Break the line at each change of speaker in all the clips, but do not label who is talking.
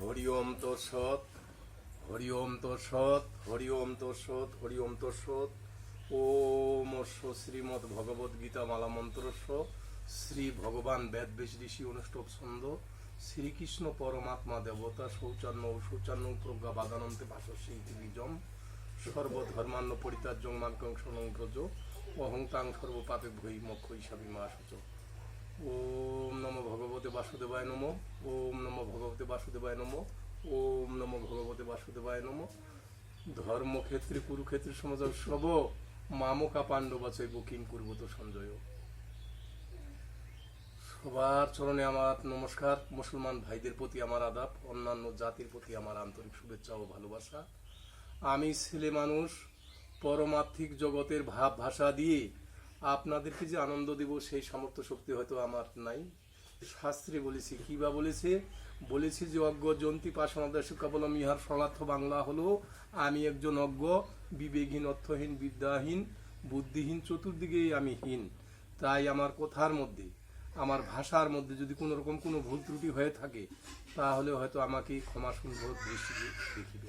হরি ওম তোর সৎ, হরি ওম তোর সৎ, হরি ওম তোর সৎ, হরি ওম তোর সৎ। ওম শ্রীমৎ ভগবত গীতা মালা মন্ত্রস্ব শ্রী ভগবান বেদ বেশ ঋষি অনুষ্ঠব ছন্দ। শ্রীকৃষ্ণ পরমাত্মা দেবতা শৌচান্ন ও শৌচান্ন প্রজ্ঞা বাদানন্তে ভাষস্য বীজম সর্বধর্মান্ন পরিত্যাজ্যং মার্গং সনগ্রজ অহংতাং সর্বপাপে ভৈ মক্ষ হিসাবে মা সূচ ওম নমো ভগবতে বাসুদেবায় নমো, ওম নমো ভগবতে বাসুদেবায় নমো, ওম নমো ভগবতে বাসুদেবায় নমো। ধর্মক্ষেত্রে, কুরুক্ষেত্রে সমাজ সব মামকা পাণ্ডবা বুকিং কিম তো সঞ্জয়। সবার চরণে আমার নমস্কার। মুসলমান ভাইদের প্রতি আমার আদাব, অন্যান্য জাতির প্রতি আমার আন্তরিক শুভেচ্ছা ও ভালোবাসা। আমি ছেলে মানুষ, পরমার্থিক জগতের ভাব ভাষা দিয়ে আপনাদেরকে যে আনন্দ দেব, সেই সামর্থ্য শক্তি হয়তো আমার নাই। শাস্ত্রে বলেছি, কি বা বলেছে? বলেছি যে, অজ্ঞ জন্তি পাশনাদেশ কেবলম ইহার সনার্থ বাংলা হলো, আমি একজন অজ্ঞ, বিবেকহীন, অর্থহীন, বিদ্যাহীন, বুদ্ধিহীন, চতুর্দিকেই আমি হীন। তাই আমার কথার মধ্যে, আমার ভাষার মধ্যে যদি কোনো রকম কোনো ভুল ত্রুটি হয়ে থাকে, তাহলে হয়তো আমাকে ক্ষমা সুন্দর দৃষ্টিতে দেখিবে।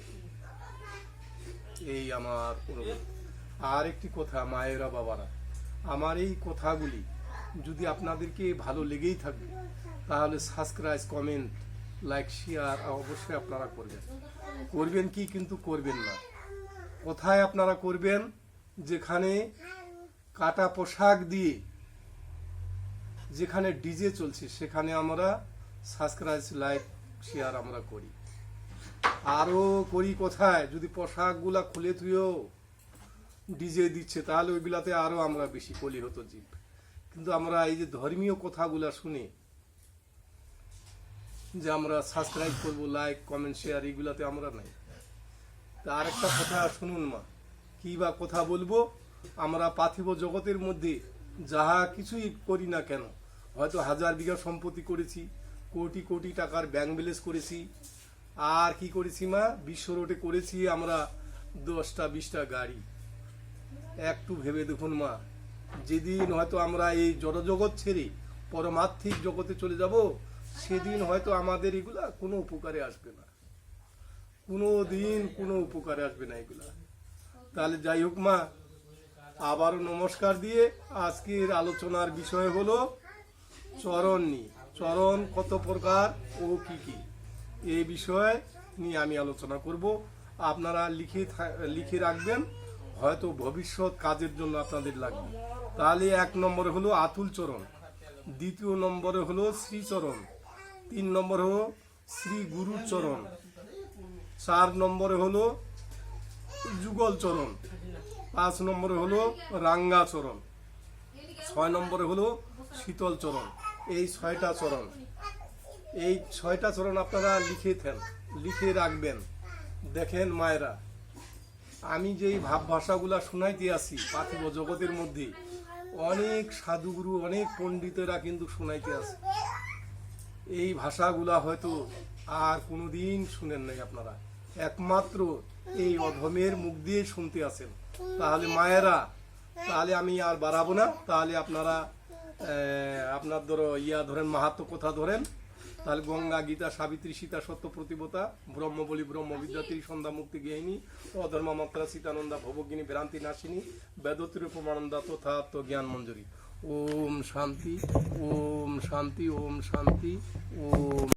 এই আমার আর একটি কথা, মায়েরা বাবারা আমার এই কথাগুলি যদি আপনাদেরকে ভালো লেগেই থাকবে তাহলে সাবস্ক্রাইব কমেন্ট লাইক শেয়ার অবশ্যই আপনারা করবেন। করবেন কি কিন্তু করবেন না। কোথায় আপনারা করবেন? যেখানে কাটা পোশাক দিয়ে যেখানে ডিজে চলছে, সেখানে আমরা সাবস্ক্রাইব লাইক শেয়ার আমরা করি। আরও করি কোথায়? যদি পোশাকগুলা খুলে তুইও ডিজে দিচ্ছে, তাহলে ওইগুলাতে আরও আমরা বেশি কলি হতো জীব। কিন্তু আমরা এই যে ধর্মীয় কথাগুলা শুনে, যে আমরা সাবস্ক্রাইব করব লাইক কমেন্ট শেয়ার এইগুলাতে আমরা নাই। তা আরেকটা কথা শুনুন মা, কি বা কথা বলব? আমরা পার্থিব জগতের মধ্যে যাহা কিছুই করি না কেন, হয়তো হাজার বিঘা সম্পত্তি করেছি, কোটি কোটি টাকার ব্যাংক ব্যালেন্স করেছি, আর কি করেছি মা? বিশ্ব রোডে করেছি আমরা দশটা বিশটা গাড়ি। একটু ভেবে দেখুন মা। যেদিন হয়তো আমরা এই জড়জগৎ ছেড়ে পরমার্থিক জগতে চলে যাব, সেদিন হয়তো আমাদের এগুলা কোনো উপকারে আসবে না। কোনো দিন কোনো উপকারে আসবে না এগুলা। তাহলে যাই হোক মা আবারও নমস্কার দিয়ে আজকের আলোচনার বিষয় হলো চরণ নিয়ে। চরণ কত প্রকার ও কি কি? এই বিষয়ে নিয়ে আমি আলোচনা করব। আপনারা লিখে লিখে রাখবেন। হয়তো ভবিষ্যৎ কাজের জন্য আপনাদের লাগবে। তাহলে এক নম্বরে হলো আতুল চরণ, দ্বিতীয় নম্বরে হলো শ্রীচরণ, তিন নম্বর হলো শ্রী গুরুর চরণ, চার নম্বরে হলো যুগল চরণ, পাঁচ নম্বরে হলো রাঙ্গা চরণ, ছয় নম্বরে হলো শীতল চরণ। এই ছয়টা চরণ, এই ছয়টা চরণ আপনারা লিখে থেন লিখে রাখবেন। দেখেন মায়েরা আমি যেই ভাব ভাষাগুলা শোনাইতে আসি পার্থিব জগতের মধ্যে, অনেক সাধুগুরু, অনেক পণ্ডিতেরা কিন্তু শোনাইতে আসে। এই ভাষাগুলা হয়তো আর কোনোদিন শুনেন নাই আপনারা। একমাত্র এই অধমের মুখ দিয়ে শুনতে আসেন তাহলে মায়েরা, তাহলে আমি আর বাড়াবো না। তাহলে আপনারা আপনার ধরো ইয়া ধরেন মাহাত্ম কথা ধরেন। তাহলে গঙ্গা, গীতা, সাবিত্রী, সীতা, সত্য প্রতিবতা ব্রহ্ম, বলি, ব্রহ্ম বিদ্যাত্রী সন্ধ্যা, মুক্তি গেহিনী অধর্মা মাত্রা সীতানন্দা ভবগিনী ভ্রান্তি, নাশিনী, বেদত্রী প্রমানন্দা তথা জ্ঞান মঞ্জুরি। ওম শান্তি ওম শান্তি ওম শান্তি, ওম